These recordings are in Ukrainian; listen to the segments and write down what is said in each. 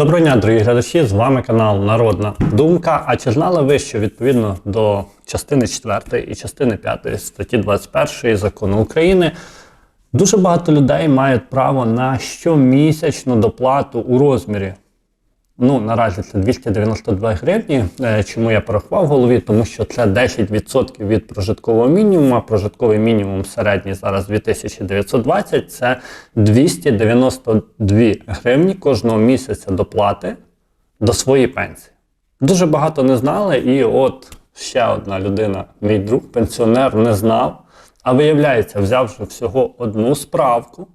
Доброго дня, дорогі глядачі! З вами канал Народна Думка. А чи знали ви, що відповідно до частини 4 і частини 5 статті 21 закону України дуже багато людей мають право на щомісячну доплату у розмірі Ну, наразі це 292 гривні. Е, Чому я порахував в голові? Тому що це 10% від прожиткового мінімуму. Прожитковий мінімум середній зараз 2920, це 292 гривні кожного місяця доплати до своєї пенсії. Дуже багато не знали, і от ще одна людина, мій друг, пенсіонер, не знав. А виявляється, взявши всього одну справку,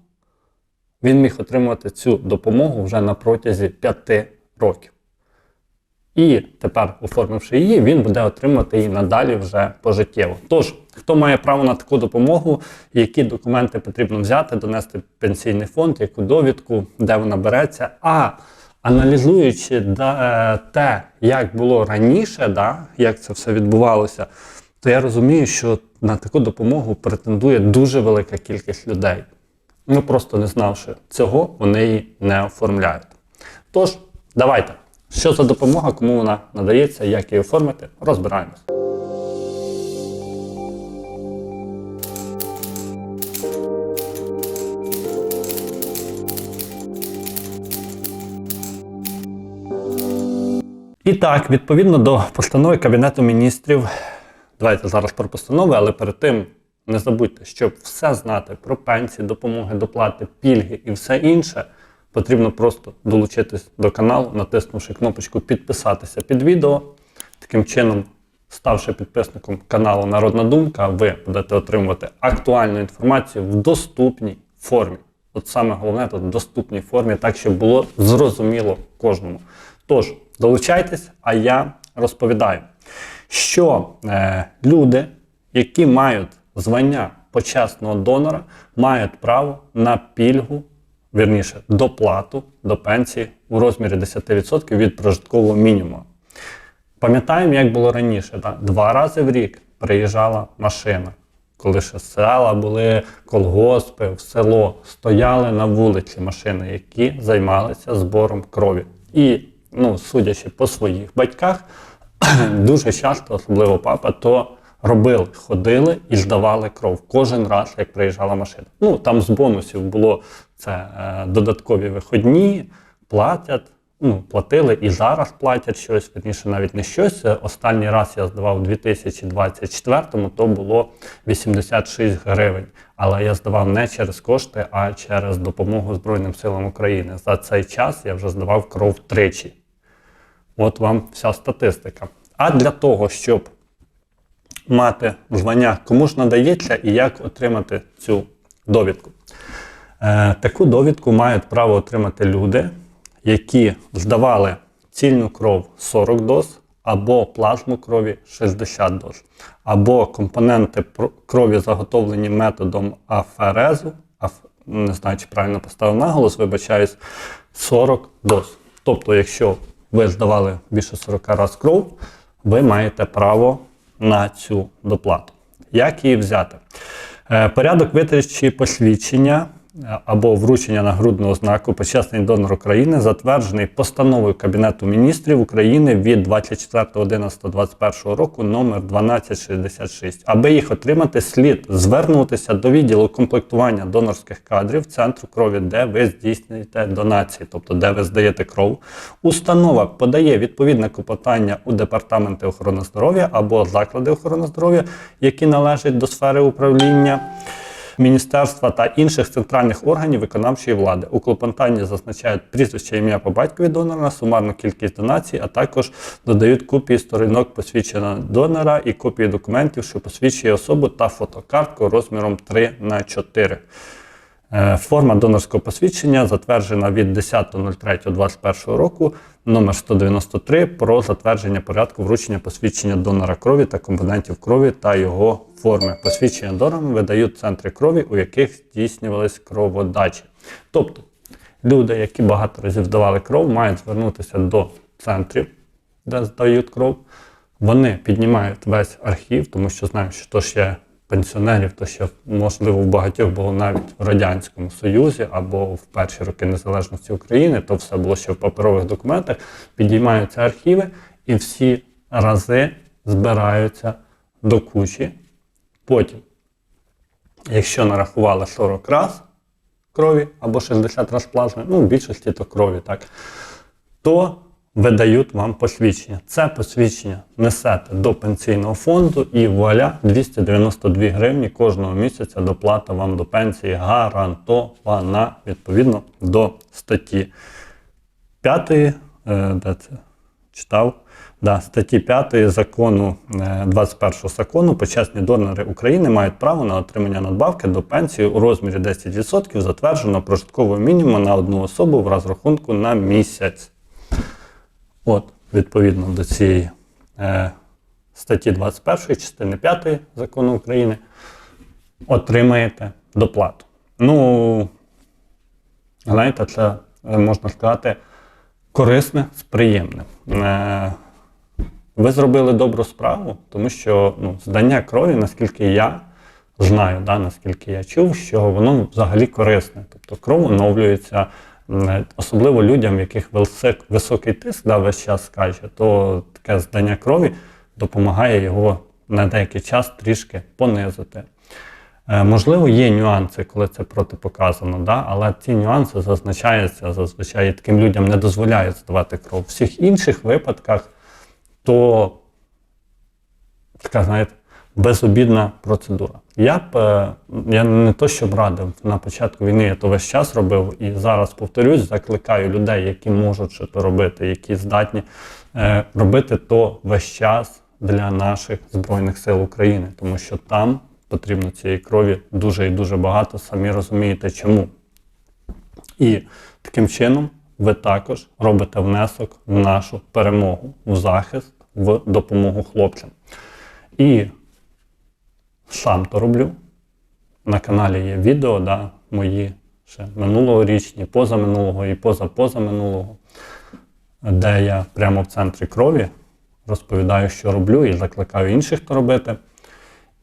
він міг отримати цю допомогу вже на протязі 5 років. І тепер, оформивши її, він буде отримати її надалі вже пожиттєво. Тож, хто має право на таку допомогу, які документи потрібно взяти, донести в пенсійний фонд, яку довідку, де вона береться. А аналізуючи да, е, те, як було раніше, да, як це все відбувалося, то я розумію, що на таку допомогу претендує дуже велика кількість людей. Ну просто не знавши цього, вони її не оформляють. Тож, давайте, що за допомога, кому вона надається, як її оформити, розбираємось. І так, відповідно до постанови Кабінету міністрів, давайте зараз про постанови, але перед тим не забудьте, щоб все знати про пенсії, допомоги, доплати, пільги і все інше, потрібно просто долучитись до каналу, натиснувши кнопочку підписатися під відео. Таким чином, ставши підписником каналу Народна Думка, ви будете отримувати актуальну інформацію в доступній формі. От саме головне тут в доступній формі, так щоб було зрозуміло кожному. Тож, долучайтесь, а я розповідаю, що е, люди, які мають звання почесного донора, мають право на пільгу, вірніше, доплату до пенсії у розмірі 10% від прожиткового мінімуму. Пам'ятаємо, як було раніше. Так? Два рази в рік приїжджала машина. Коли ще села були колгоспи, в село стояли на вулиці машини, які займалися збором крові. І, ну, судячи по своїх батьках, дуже часто, особливо папа, то робили, ходили і здавали кров кожен раз, як приїжджала машина. Ну там з бонусів було це е, додаткові виходні, платять. Ну, платили і зараз платять щось, верніше навіть не щось. Останній раз я здавав у 2024-му, то було 86 гривень. Але я здавав не через кошти, а через допомогу Збройним силам України. За цей час я вже здавав кров тричі. От вам вся статистика. А для того, щоб мати звання, кому ж надається і як отримати цю довідку. Е, таку довідку мають право отримати люди, які здавали цільну кров 40 доз, або плазму крові 60 доз, або компоненти крові заготовлені методом аферезу, аф... не знаю, чи правильно поставив наголос, вибачаюсь, 40 доз. Тобто, якщо ви здавали більше 40 разів кров, ви маєте право на цю доплату. Як її взяти? Е, Порядок видачі посвідчення або вручення нагрудного знаку почесний донор України затверджений постановою Кабінету міністрів України від 24.11.21 року номер 1266. Аби їх отримати, слід звернутися до відділу комплектування донорських кадрів Центру крові, де ви здійснюєте донації, тобто де ви здаєте кров. Установа подає відповідне клопотання у департаменти охорони здоров'я або заклади охорони здоров'я, які належать до сфери управління. Міністерства та інших центральних органів виконавчої влади. У клопотанні зазначають прізвище ім'я по батькові донора, сумарну кількість донацій, а також додають копії сторінок посвідчення донора і копії документів, що посвідчує особу та фотокартку розміром 3 на 4. Е, Форма донорського посвідчення затверджена від 10.03.21 року номер 193 про затвердження порядку вручення посвідчення донора крові та компонентів крові та його форми. Посвідчення донорам видають центри крові, у яких здійснювались кроводачі. Тобто люди, які багато разів здавали кров, мають звернутися до центрів, де здають кров. Вони піднімають весь архів, тому що знають, що то ж є пенсіонерів, то ще можливо в багатьох було навіть в Радянському Союзі або в перші роки незалежності України, то все було ще в паперових документах. Підіймаються архіви і всі рази збираються до кучі. Потім, якщо нарахували 40 раз крові або 60 раз плазми, ну в більшості то крові, так, то видають вам посвідчення. Це посвідчення несете до пенсійного фонду і вуаля 292 гривні кожного місяця доплата вам до пенсії гарантована відповідно до статті 5, е, де це читав, да, статті 5 закону е, 21 закону почесні донори України мають право на отримання надбавки до пенсії у розмірі 10% затвердженого прожиткового мінімуму на одну особу в розрахунку на місяць. От, відповідно до цієї е, статті 21 частини 5 закону України отримаєте доплату. Ну, знаєте, це е, можна сказати корисне з приємним. Е, ви зробили добру справу, тому що ну, здання крові, наскільки я знаю, да, наскільки я чув, що воно взагалі корисне. Тобто кров оновлюється, особливо людям, в яких високий тиск да, весь час скаче, то таке здання крові допомагає його на деякий час трішки понизити. Е, Можливо, є нюанси, коли це протипоказано, да? але ці нюанси зазначаються зазвичай таким людям не дозволяють здавати кров. В всіх інших випадках то така, знаєте, безобідна процедура. Я б е, я не то, щоб радив на початку війни, я то весь час робив і зараз повторюсь, закликаю людей, які можуть що робити, які здатні е, робити то весь час для наших Збройних сил України, тому що там потрібно цієї крові дуже і дуже багато, самі розумієте чому. І таким чином ви також робите внесок в нашу перемогу, в захист, в допомогу хлопцям. І сам то роблю. На каналі є відео, да, мої ще минулогорічні, позаминулого і позапозаминулого, де я прямо в центрі крові розповідаю, що роблю, і закликаю інших то робити.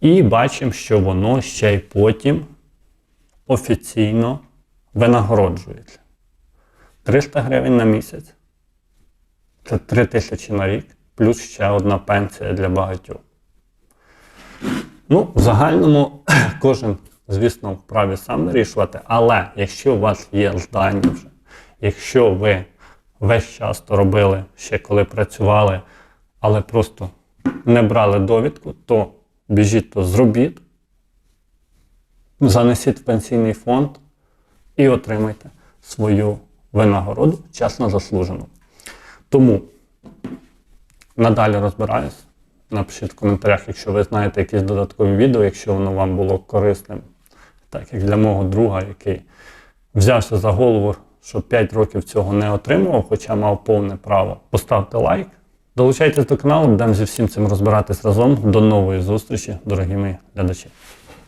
І бачимо, що воно ще й потім офіційно винагороджується. 300 гривень на місяць. Це 3 тисячі на рік, плюс ще одна пенсія для багатьох. Ну, в загальному кожен, звісно, вправі сам вирішувати, але якщо у вас є здання вже, якщо ви весь час то робили ще коли працювали, але просто не брали довідку, то біжіть то зробіть, занесіть в пенсійний фонд і отримайте свою винагороду чесно заслужену. Тому надалі розбираюсь. Напишіть в коментарях, якщо ви знаєте якісь додаткові відео, якщо воно вам було корисним, так як для мого друга, який взявся за голову, що 5 років цього не отримував, хоча мав повне право. Поставте лайк, долучайтесь до каналу, будемо зі всім цим розбиратись разом. До нової зустрічі, дорогі мої глядачі.